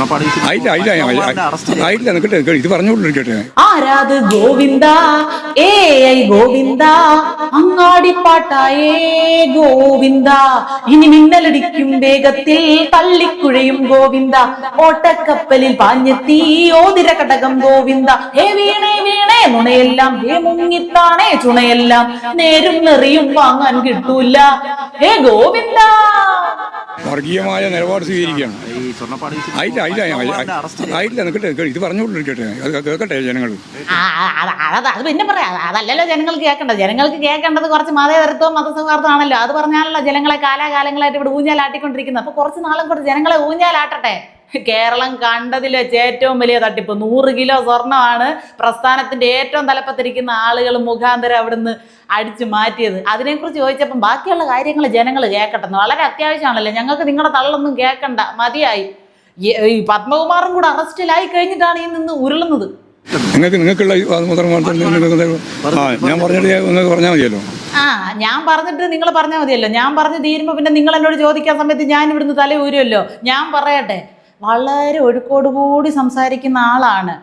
സ്വർണപ്പാടി ആയില്ല നിൽക്കട്ടെ. ഇത് പറഞ്ഞുകൊണ്ടിരിക്കട്ടെ. ആരാത് ഗോവിന്ദ? ഏ ഐ ഗോവിന്ദ. അങ്ങാടിപ്പാട്ടായേ ഗോവിന്ദ. ഇനി മിന്നലടിക്കും വേഗത്തിൽ തള്ളിക്കുഴയും ഗോവിന്ദ. ഓട്ടക്കപ്പലിൽ പാഞ്ഞെത്തി ഓതിര കടകം ഗോവിന്ദ. ഹേ വീണേ വീണേ നുണയെല്ലാം ഹേ മുങ്ങിത്താണേ ചുണയെല്ലാം. നേരും നെറിയും വാങ്ങാൻ കിട്ടൂല. ഹേ ഗോവിന്ദ. വർഗീയമായ നിലപാട് സ്വീകരിക്കുകയാണ്. ആയില്ല ആയില്ല നിൽക്കട്ടെ. ഇത് പറഞ്ഞുകൊണ്ടിരിക്കട്ടെ അത് കേൾക്കട്ടെ ജനങ്ങൾ ആ, ആ, അത് പിന്നെ പറയാം അതല്ലല്ലോ ജനങ്ങൾക്ക് കേൾക്കേണ്ടത്. ജനങ്ങൾക്ക് കേൾക്കേണ്ടത് കുറച്ച് മതേതരത്വം മതസൗഹാർദ്ദമാണല്ലോ. അത് പറഞ്ഞാലല്ലോ ജനങ്ങളെ കാലാകാലങ്ങളായിട്ട് ഇവിടെ ഊഞ്ഞാലാട്ടിക്കൊണ്ടിരിക്കുന്നത്. അപ്പൊ കുറച്ച് നാളും കൂടെ ജനങ്ങളെ ഊഞ്ഞാലാട്ടട്ടെ. കേരളം കണ്ടതിൽ വെച്ച് ഏറ്റവും വലിയ തട്ടിപ്പ്. നൂറ് കിലോ സ്വർണമാണ് പ്രസ്ഥാനത്തിന്റെ ഏറ്റവും തലപ്പത്തിരിക്കുന്ന ആളുകൾ മുഖാന്തരം അവിടുന്ന് അടിച്ചു മാറ്റിയത്. അതിനെക്കുറിച്ച് ചോദിച്ചപ്പം ബാക്കിയുള്ള കാര്യങ്ങൾ ജനങ്ങൾ കേൾക്കട്ടെ വളരെ അത്യാവശ്യമാണല്ലോ? ഞങ്ങൾക്ക് നിങ്ങളുടെ തള്ളൊന്നും കേൾക്കണ്ട. മതിയായി. ഈ- പത്മകുമാറും കൂടെ അറസ്റ്റിലായി കഴിഞ്ഞിട്ടാണ് ഈ നിന്ന് ഉരുളുന്നത്. നിങ്ങൾക്ക് നിങ്ങൾക്കുള്ള ഞാൻ പറഞ്ഞിട്ട് നിങ്ങൾക്ക് പറഞ്ഞാൽ മതിയല്ലോ. ആ ഞാൻ പറഞ്ഞിട്ട് നിങ്ങൾ പറഞ്ഞാൽ മതിയല്ലോ. ഞാൻ പറഞ്ഞു തീരുമ്പോൾ പിന്നെ നിങ്ങൾ എന്നോട് ചോദിക്കാൻ സമയത്ത് ഞാൻ ഇവിടുന്ന് തല ഊരുമല്ലോ ഞാൻ പറയട്ടെ. വളരെ ഒഴുക്കോടുകൂടി സംസാരിക്കുന്ന ആളാണ്.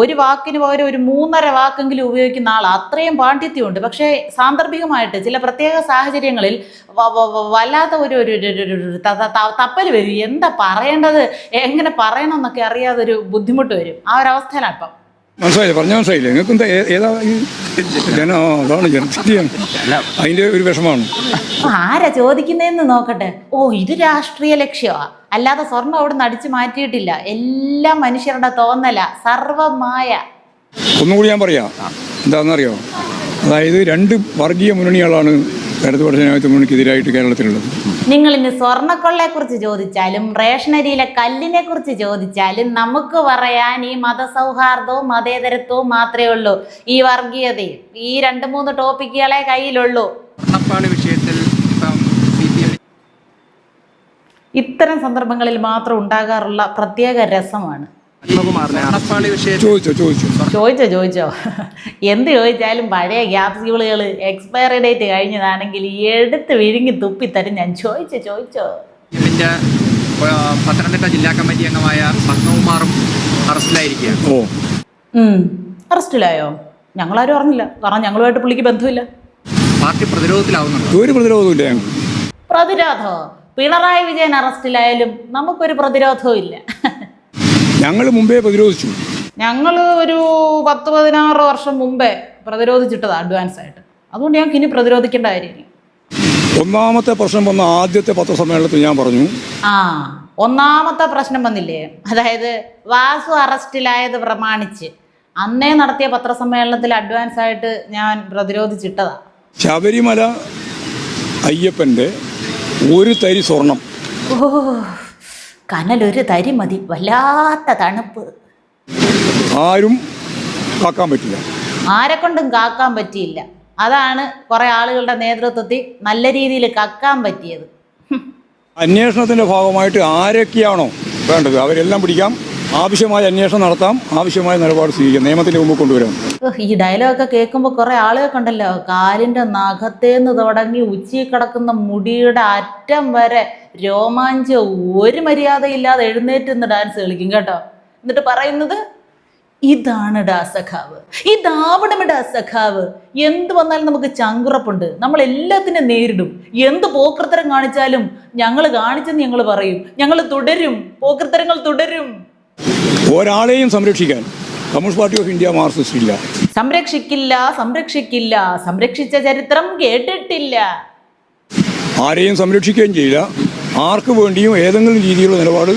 ഒരു വാക്കിന് പകരം ഒരു മൂന്നര വാക്കെങ്കിലും ഉപയോഗിക്കുന്ന ആൾ അത്രയും പാണ്ഡിത്യമുണ്ട്. പക്ഷേ സാന്ദർഭികമായിട്ട് ചില പ്രത്യേക സാഹചര്യങ്ങളിൽ വല്ലാത്ത ഒരു ഒരു തപ്പൽ വരും. എന്താ പറയേണ്ടത്? എങ്ങനെ പറയണമെന്നൊക്കെ അറിയാതെ ഒരു ബുദ്ധിമുട്ട് വരും. ആ ഒരു അവസ്ഥയിലാണ് ഇപ്പം മനസ്സിലായില്ലേ? പറഞ്ഞ മനസ്സിലായില്ലേ? നിങ്ങൾക്ക് എന്താ ഏതാ ജനോ അതാണ് ജനസ്ഥിതിയാണ് അതിന്റെ ഒരു വിഷമാണ് ആരാ ചോദിക്കുന്നതെന്ന് നോക്കട്ടെ. ഓ ഇത് രാഷ്ട്രീയ ലക്ഷ്യമാ? അല്ലാതെ സ്വർണം അവിടെ നിന്ന് അടിച്ചു മാറ്റിയിട്ടില്ല. എല്ലാ മനുഷ്യരുടെ തോന്നല. സർവമായ ഒന്നുകൂടി ഞാൻ പറയാം. എന്താണെന്നറിയോ? അതായത് രണ്ട് വർഗീയ മുന്നണികളാണ് ഇടതുപക്ഷ ജനാധിപത്യ മുന്നണിക്കെതിരായിട്ട് കേരളത്തിലുള്ളത്. നിങ്ങൾ ഇന്ന് സ്വർണക്കൊള്ളയെ കുറിച്ച് ചോദിച്ചാലും റേഷനരിയിലെ കല്ലിനെ കുറിച്ച് ചോദിച്ചാലും നമുക്ക് പറയാൻ ഈ മതസൗഹാർദ്ദവും മതേതരത്വവും മാത്രമേ ഉള്ളൂ. ഈ വർഗീയതയും ഈ രണ്ട് മൂന്ന് ടോപ്പിക്കുകളെ കയ്യിലുള്ളൂ. വിഷയത്തിൽ ഇത്തരം സന്ദർഭങ്ങളിൽ മാത്രം ഉണ്ടാകാറുള്ള പ്രത്യേക രസമാണ്. ചോദിച്ചോ ചോദിച്ചോ. എന്ത് ചോദിച്ചാലും പഴയ ക്യാപ്സ്യൂളുകൾ എക്സ്പയറി ഡേറ്റ് കഴിഞ്ഞതാണെങ്കിൽ എടുത്ത് വിഴുങ്ങി തുപ്പിത്തരും ഞാൻ ചോദിച്ചോ ചോദിച്ചോ. ഇതിന്റെ പത്തനംതിട്ട ജില്ലാ കമ്മിറ്റി അംഗമായ പത്മകുമാറും അറസ്റ്റിലായിരിക്കുകയാണ്. ഓ. അറസ്റ്റിലായോ? ഞങ്ങളാരും അറിഞ്ഞില്ല. കാരണം ഞങ്ങളുമായിട്ട് പുള്ളിക്ക് ബന്ധമില്ല. പാർട്ടി പ്രതിരോധത്തിലാവുന്നുണ്ട്. ഒരു പ്രതിരോധമില്ല ഞങ്ങൾ പ്രതിരോധമോ പിണറായി വിജയൻ അറസ്റ്റിലായാലും നമുക്കൊരു പ്രതിരോധവും ഇല്ല ഞങ്ങൾ മുമ്പേ പ്രതിരോധിച്ചു. ഞങ്ങൾ ഒരു പത്ത് പതിനാറ് വർഷം മുമ്പേ പ്രതിരോധിച്ചിട്ടതാണ് അഡ്വാൻസ് ആയിട്ട് അതുകൊണ്ട് ഞങ്ങൾക്ക് ഇനി പ്രതിരോധിക്കേണ്ട കാര്യമില്ല. ഒന്നാമത്തെ പ്രശ്നം വന്ന ആദ്യത്തെ പത്രസമ്മേളനത്തിൽ ഞാൻ പറഞ്ഞു. ആ ഒന്നാമത്തെ പ്രശ്നം വന്നില്ലേ? അതായത് വാസു അറസ്റ്റിലായത് പ്രമാണിച്ച് അന്നേ നടത്തിയ പത്രസമ്മേളനത്തിൽ അഡ്വാൻസ് ആയിട്ട് ഞാൻ പ്രതിരോധിച്ചിട്ടതാ. ശബരിമല അയ്യപ്പന്റെ ഒരു തരി സ്വർണം. ഓ കനലൊരു തരി മതി. വല്ലാത്ത തണുപ്പ്. ആരും കാക്കാൻ പറ്റില്ല. ആരെ കൊണ്ടും കാക്കാൻ പറ്റിയില്ല. അതാണ് കുറെ ആളുകളുടെ നേതൃത്വത്തിൽ നല്ല രീതിയിൽ കക്കാൻ പറ്റിയത്. അന്വേഷണത്തിന്റെ ഭാഗമായിട്ട് ആരൊക്കെയാണോ വേണ്ടത് അവരെല്ലാം പിടിക്കാം. ആവശ്യമായ അന്വേഷണം നടത്താം. ആവശ്യമായ നിലപാട് സ്വീകരിക്കാം. നിയമത്തിന്റെ മുമ്പ് കൊണ്ടുവരാം. ഈ ഈ ഡയലോഗൊക്കെ കേൾക്കുമ്പോൾ കുറെ ആളുകൾക്ക് ഉണ്ടല്ലോ. കാലിന്റെ നഖത്തേന്ന് തുടങ്ങി ഉച്ചി കിടക്കുന്ന മുടിയുടെ അറ്റം വരെ രോമാഞ്ചം ഒരു മര്യാദയില്ലാതെ എഴുന്നേറ്റ് നിന്ന് ഡാൻസ് കളിക്കും കേട്ടോ. എന്നിട്ട് പറയുന്നത് ഇതാണ് ഡാ സഖാവ്. ഇതാവണം ഡാ സഖാവ്. എന്ത് വന്നാലും നമുക്ക് ചങ്കുറപ്പുണ്ട്. നമ്മൾ എല്ലാത്തിനെ നേരിടും. എന്ത് പോക്കൃത്തരം കാണിച്ചാലും ഞങ്ങൾ കാണിച്ചെന്ന് ഞങ്ങൾ പറയും. ഞങ്ങൾ തുടരും. പോക്കൃത്തരങ്ങൾ തുടരും. ഒരാളെയും സംരക്ഷിക്കാൻ Communist Party of India Marxist ഇല്ല സംരക്ഷിക്കില്ല സംരക്ഷിക്കില്ല. സംരക്ഷിച്ച ചരിത്രം കേട്ടിട്ടില്ല. ആരെയും സംരക്ഷിക്കുകയും ചെയ്യില്ല. ആർക്ക് വേണ്ടിയും ഏതെങ്കിലും രീതിയിലുള്ള നിലപാട്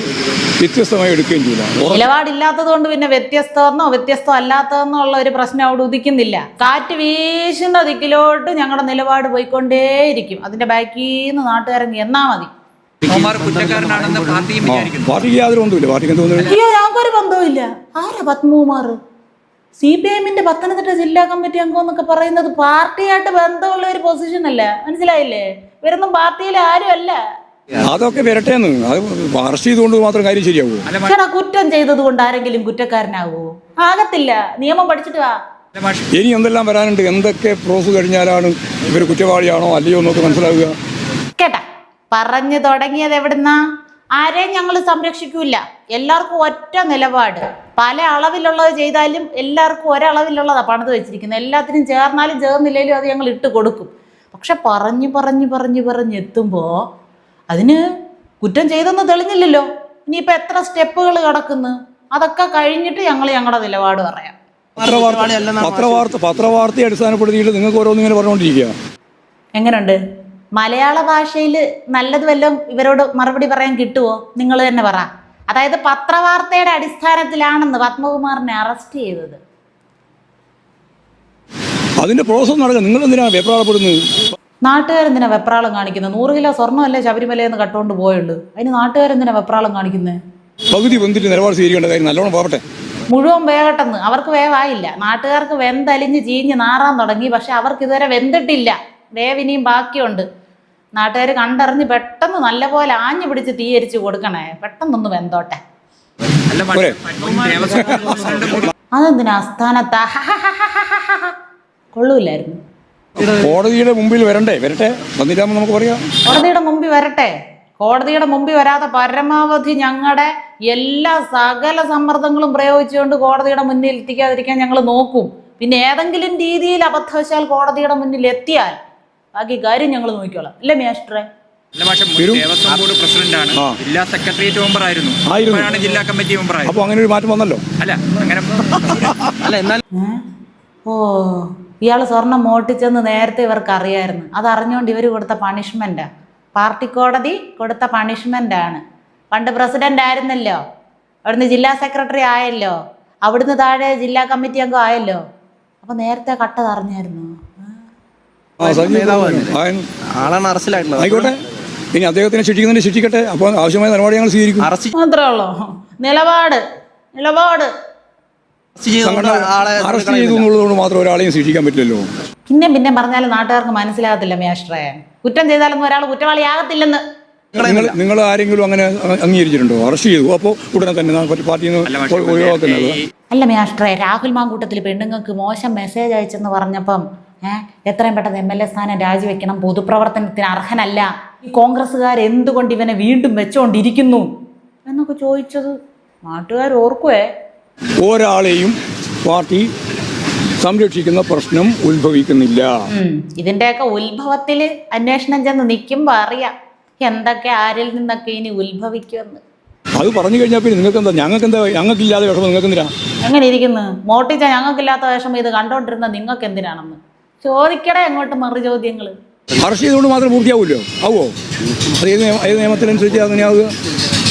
വ്യത്യസ്തമായി എടുക്കുകയും ചെയ്യില്ല ഉറ- നിലപാടില്ലാത്തത് കൊണ്ട് പിന്നെ വ്യത്യസ്തമെന്നോ വ്യത്യസ്തം അല്ലാത്തതെന്നോ ഉള്ള ഒരു പ്രശ്നം അവിടെ ഉദിക്കുന്നില്ല. കാറ്റ് വീശുന്ന ദിക്കിലോട്ട് ഞങ്ങളുടെ നിലപാട് പോയിക്കൊണ്ടേയിരിക്കും. അതിന്റെ ബാക്കിൽ നിന്ന് നാട്ടുകാരങ്ങ് എന്നാ മതി. പാർട്ടിക്ക് യാതൊരു ബന്ധമില്ല പാർട്ടിക്ക് എന്ത് ബന്ധമില്ല അയ്യോ ഞങ്ങൾക്കൊരു ബന്ധവുമില്ല. ആരാ പത്മകുമാർ സി പി എമ്മിന്റെ പത്തനംതിട്ട ജില്ലാ കമ്മിറ്റി അംഗം എന്നൊക്കെ പറയുന്നത് പാർട്ടിയായിട്ട് ബന്ധമുള്ള ഒരു പൊസിഷൻ അല്ല. മനസ്സിലായില്ലേ? ഇവരൊന്നും പാർട്ടിയിൽ ആരും അല്ല അതൊക്കെ വരട്ടേന്ന്. അത് അറസ്റ്റ് ചെയ്തുകൊണ്ട് മാത്രം കാര്യം ചേട്ടാ കുറ്റം ചെയ്തത് കൊണ്ട് ആരെങ്കിലും കുറ്റക്കാരനാവോ? ആകത്തില്ല. നിയമം പഠിച്ചിട്ട് വാ. ഇനി എന്തെല്ലാം വരാനുണ്ട്? എന്തൊക്കെ പ്രോസ് കഴിഞ്ഞാലാണ് ഇവർ കുറ്റവാളിയാണോ അല്ലയോ എന്നൊക്കെ മനസ്സിലാവുക? കേട്ടാ. പറഞ്ഞു തുടങ്ങിയത് എവിടുന്നാ? ആരെയും ഞങ്ങൾ സംരക്ഷിക്കൂല. എല്ലാവർക്കും ഒറ്റ നിലപാട്. പല അളവിലുള്ളത് ചെയ്താലും എല്ലാവർക്കും ഒരളവിലുള്ളതാണ് പണിത് വെച്ചിരിക്കുന്നത്. എല്ലാത്തിനും ചേർന്നാലും ചേർന്നില്ലേലും അത് ഞങ്ങൾ ഇട്ട് കൊടുക്കും. പക്ഷെ പറഞ്ഞു പറഞ്ഞു പറഞ്ഞു പറഞ്ഞ് എത്തുമ്പോൾ അതിന് കുറ്റം ചെയ്തെന്ന് തെളിഞ്ഞില്ലല്ലോ. ഇനിയിപ്പോൾ എത്ര സ്റ്റെപ്പുകൾ കിടക്കുന്നു? അതൊക്കെ കഴിഞ്ഞിട്ട് ഞങ്ങൾ ഞങ്ങളുടെ നിലപാട് പറയാം. പത്രവാർത്ത പത്രവാർത്ത പത്രവാർത്തയെ അടിസ്ഥാനപ്പെടുത്തിയിട്ട് നിങ്ങൾക്ക് ഓരോന്നും ഇങ്ങനെ പറഞ്ഞുകൊണ്ടിരിക്കുക. എങ്ങനെയുണ്ട് മലയാള ഭാഷയിൽ നല്ലത് വല്ലതും ഇവരോട് മറുപടി പറയാൻ കിട്ടുമോ നിങ്ങൾ തന്നെ പറ. അതായത് പത്രവാർത്തയുടെ അടിസ്ഥാനത്തിലാണെന്ന് പത്മകുമാറിനെ അറസ്റ്റ് ചെയ്തത്. അതിന്റെ പ്രോസസ് നടക്കുക. നിങ്ങൾ എന്തിനാണ് വെപ്രാളപ്പെടുന്നത്? നാട്ടുകാരെന്തിനാ വെപ്രാളം കാണിക്കുന്നത്? നൂറ് കിലോ സ്വർണമല്ലേ ശബരിമലയിൽ നിന്ന് കട്ടുകൊണ്ട് പോയുള്ളൂ. അതിന് നാട്ടുകാരെന്തിനാ വെപ്രാളം കാണിക്കുന്നത്? പകുതി വന്നിട്ട് നിലപാട് സ്വീകരിക്കേണ്ട കാര്യം നല്ലോണം പോകട്ടെ. മുഴുവൻ വേകട്ടെന്ന്. അവർക്ക് വേവായില്ല. നാട്ടുകാർക്ക് വെന്തലിഞ്ഞ് ചീഞ്ഞ് നാറാൻ തുടങ്ങി. പക്ഷെ അവർക്ക് ഇതുവരെ വെന്തിട്ടില്ല. വേവിനിയും ബാക്കിയുണ്ട്. നാട്ടുകാർ കണ്ടറിഞ്ഞ് പെട്ടെന്ന് നല്ലപോലെ ആഞ്ഞു പിടിച്ച് തീയരിച്ച് കൊടുക്കണേ. പെട്ടെന്നൊന്ന് വെന്തോട്ടെ. അതെന്തിനാ? അസ്ഥാനത്താ. കൊള്ളൂലായിരുന്നു. കോടതിയുടെ മുമ്പിൽ വരണ്ടേ? വരട്ടെ? വന്നിട്ടാകുമ്പോൾ നമുക്ക് പറയാം. കോടതിയുടെ മുമ്പിൽ വരട്ടെ. കോടതിയുടെ മുമ്പിൽ വരാതെ പരമാവധി ഞങ്ങളുടെ എല്ലാ സകല സമ്മർദ്ദങ്ങളും പ്രയോഗിച്ചുകൊണ്ട് കോടതിയുടെ മുന്നിൽ എത്തിക്കാതിരിക്കാൻ ഞങ്ങൾ നോക്കും. പിന്നെ ഏതെങ്കിലും രീതിയിൽ അബദ്ധവശാൽ കോടതിയുടെ മുന്നിൽ എത്തിയാൽ ബാക്കി കാര്യം ഞങ്ങൾ നോക്കിക്കോളാം. ഇല്ലേ മേസ്റ്ററെ? അല്ല ദേവസ്വം ബോർഡ് പ്രസിഡന്റാണ്. ജില്ലാ സെക്രട്ടേറിയറ്റ് മെമ്പർ ആയിരുന്നു. ജില്ലാ കമ്മിറ്റി മെമ്പർ ആയിരുന്നു അപ്പോൾ അങ്ങനെ ഒരു മാറ്റം വന്നല്ലോ. അല്ല അങ്ങനെ അല്ല എന്നാൽ? ഓ ഇയാൾ സ്വർണം മോട്ടിച്ചെന്ന് നേരത്തെ ഇവർക്ക് അറിയായിരുന്നു അതറിഞ്ഞുകൊണ്ട് അറിഞ്ഞുകൊണ്ട് ഇവർ കൊടുത്ത പണിഷ്മെന്റാണ് പാർട്ടി കോടതി കൊടുത്ത പണിഷ്മെന്റ് ആണ്. പണ്ട് പ്രസിഡന്റ് ആയിരുന്നല്ലോ. അവിടുന്ന് ജില്ലാ സെക്രട്ടറി ആയല്ലോ. അവിടുന്ന് താഴെ ജില്ലാ കമ്മിറ്റി അംഗം ആയല്ലോ. അപ്പൊ നേരത്തെ കട്ടത് അറിഞ്ഞായിരുന്നു ആളാണ് അറസ്റ്റിലായിട്ടുള്ളത്. ആയിക്കോട്ടെ. ഇനി അദ്ദേഹത്തിനെ ശിക്ഷിക്കുന്നതിന് ശിക്ഷിക്കട്ടെ. അപ്പോൾ ആവശ്യമായ നിലപാട് ഞങ്ങൾ സ്വീകരിക്കും. മാത്രമേ ഉള്ളൂ. നിലപാട്. നിലപാട്. അറസ്റ്റ് ചെയ്തു എന്നുള്ളതുകൊണ്ട് മാത്രം ഒരാളെയും ശിക്ഷിക്കാൻ പറ്റില്ലല്ലോ. പിന്നെ പിന്നെ പറഞ്ഞാൽ നാട്ടുകാർക്ക് മനസ്സിലാകത്തില്ല മേഷ്ട്രേ. കുറ്റം ചെയ്താലൊന്നും ഒരാൾ കുറ്റവാളിയാകത്തില്ലെന്ന്. നിങ്ങൾ നിങ്ങൾ ആരെങ്കിലും അങ്ങനെ അംഗീകരിച്ചിട്ടുണ്ടോ? അറസ്റ്റ് ചെയ്തു. അപ്പോൾ ഉടനെ തന്നെ പാർട്ടിയിൽ അല്ല നിന്ന് ഒഴിവാക്കുന്നത്. അല്ല മേഷ്ട്രേ രാഹുൽ മാങ്കൂട്ടത്തിൽ പെണ്ണുങ്ങൾക്ക് മോശം മെസ്സേജ് അയച്ചെന്ന് പറഞ്ഞപ്പം ഏഹ് എത്രയും പെട്ടെന്ന് എം എൽ എ സ്ഥാനം രാജിവെക്കണം. പൊതുപ്രവർത്തനത്തിന് അർഹനല്ല. ഈ കോൺഗ്രസ്സുകാർ എന്തുകൊണ്ട് ഇവനെ വീണ്ടും വെച്ചുകൊണ്ടിരിക്കുന്നു എന്നൊക്കെ ചോദിച്ചത് നാട്ടുകാർ ഓർക്കുവേ. ഒരാളെയും പാർട്ടി സംരക്ഷിക്കുന്ന പ്രശ്നം ഉത്ഭവിക്കുന്നില്ല. ഇതിന്റെയൊക്കെ ഉത്ഭവത്തിൽ അന്വേഷണം ചെന്ന് നിൽക്കുമ്പോൾ അറിയാം എന്തൊക്കെ ആരിൽ നിന്നൊക്കെ ഇനി ഉത്ഭവിക്കുമെന്ന്. അത് പറഞ്ഞു കഴിഞ്ഞാൽ പിന്നെ നിങ്ങൾക്ക് എന്താ ഞങ്ങൾക്ക് എന്താ ഞങ്ങൾക്ക് ഇല്ലാതെ വിഷമം നിങ്ങൾക്ക് എന്തിനാ എങ്ങനെ ഇരിക്കുന്നു? മോട്ടിച്ച ഞങ്ങൾക്കില്ലാത്ത വിഷമം ഇത് കണ്ടോണ്ടിരുന്ന നിങ്ങൾക്ക് എന്തിനാണെന്ന് ചോദിക്കടേ അങ്ങോട്ട് മറു ചോദ്യങ്ങൾ അറസ്റ്റ് ചെയ്തുകൊണ്ട് മാത്രം പൂർത്തിയാവുമല്ലോ ആവോ? അത് ഏത് ഏത് നിയമത്തിനനുസരിച്ച് അങ്ങനെയാവുക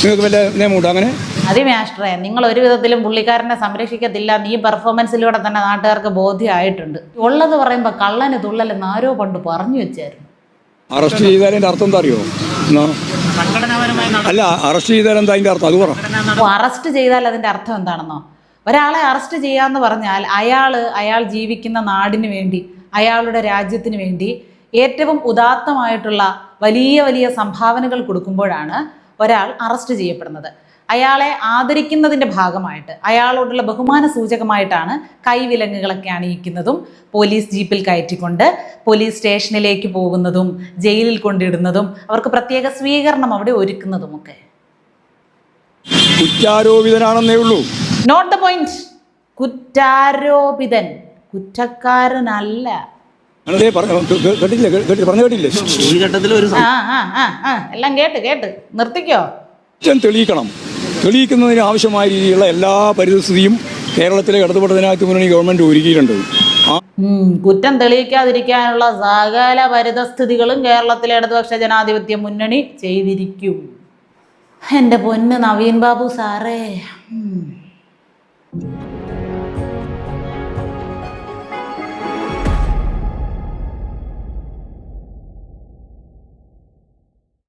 നിങ്ങൾക്ക് വല്ല നിയമമുണ്ടോ അങ്ങനെ? അതി മാസ്റ്ററെ നിങ്ങൾ ഒരു വിധത്തിലും പുള്ളിക്കാരനെ സംരക്ഷിക്കത്തില്ല. നീ പെർഫോമൻസിലൂടെ തന്നെ നാട്ടുകാർക്ക് ബോധ്യമായിട്ടുണ്ട്. ഉള്ളത് പറയുമ്പോൾ കള്ളന് തുള്ളലെന്ന് ആരോ പണ്ട് പറഞ്ഞു വെച്ചായിരുന്നു. അറസ്റ്റ് ചെയ്താൽ അതിന്റെ അർത്ഥം എന്താ അറിയോ? അല്ല അറസ്റ്റ് ചെയ്താൽ എന്താ അതിന്റെ അർത്ഥം? അത് പറ. അറസ്റ്റ് ചെയ്താൽ അതിന്റെ അർത്ഥം എന്താണെന്നോ? ഒരാളെ അറസ്റ്റ് ചെയ്യാന്ന് പറഞ്ഞാൽ അയാൾ അയാൾ ജീവിക്കുന്ന നാടിന് വേണ്ടി അയാളുടെ രാജ്യത്തിന് വേണ്ടി ഏറ്റവും ഉദാത്തമായിട്ടുള്ള വലിയ വലിയ സംഭാവനകൾ കൊടുക്കുമ്പോഴാണ് ഒരാൾ അറസ്റ്റ് ചെയ്യപ്പെടുന്നത്. അയാളെ ആദരിക്കുന്നതിന്റെ ഭാഗമായിട്ട് അയാളോടുള്ള ബഹുമാന സൂചകമായിട്ടാണ് കൈവിലങ്ങുകളൊക്കെ അണിയിക്കുന്നതും പോലീസ് ജീപ്പിൽ കയറ്റിക്കൊണ്ട് പോലീസ് സ്റ്റേഷനിലേക്ക് പോകുന്നതും ജയിലിൽ കൊണ്ടിടുന്നതും അവർക്ക് പ്രത്യേക സ്വീകരണം അവിടെ ഒരുക്കുന്നതുമൊക്കെ. കുറ്റാരോപിതനാണെന്നേ ഉള്ളൂ. നോട്ട് ദ പോയിന്റ് കുറ്റാരോപിതൻ. കുറ്റക്കാരനല്ല. ഞാനതേ പറ കേ- കേ- കേട്ടില്ലേ? കേട്ടില്ല? പറഞ്ഞു കേട്ടില്ലേ? ഈ ഘട്ടത്തിൽ ഒരു ആ ആ ആ ആ. എല്ലാം കേട്ട് കേട്ട്. നിർത്തിക്കോ. തെളിയിക്കണം. തെളിയിക്കുന്നതിന് ആവശ്യമായ രീതിയിലുള്ള എല്ലാ പരിസ്ഥിതിയും കേരളത്തിലെ ഇടതുപടത്തിനകത്ത് മുന്നണി ഗവൺമെന്റ് ഒരുക്കിയിട്ടുണ്ട്. കുറ്റം തെളിയിക്കാതിരിക്കാനുള്ള സകല പരിതസ്ഥിതികളും കേരളത്തിലെ ഇടതുപക്ഷ ജനാധിപത്യ മുന്നണി ചെയ്തിരിക്കും. എന്റെ പൊന്ന് നവീൻ ബാബു സാറേ.